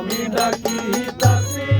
আমি ডাকি দাসী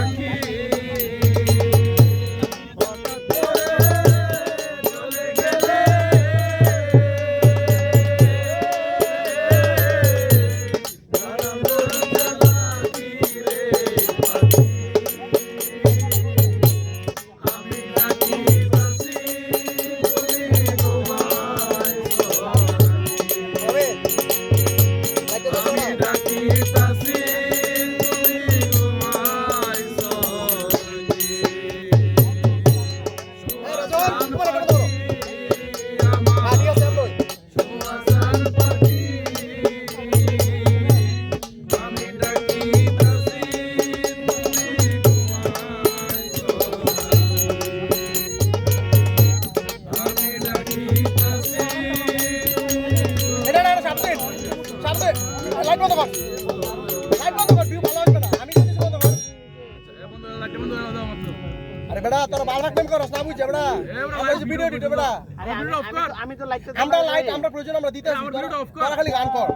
এটা না এটা সামনে। সামনে লাইট বন্ধ কর। লাইট বন্ধ কর ভিউ ভালো আসবে না। আমি যদি বন্ধ কর। আরে বেটা তোর বাল রাখবেন করস না বুঝছে বেটা আমরা যে ভিডিও এডিট বেটা আমি তো লাইক আমরা লাইট আমরা প্রয়োজন আমরা দিতে আসি। তোরা খালি গান কর।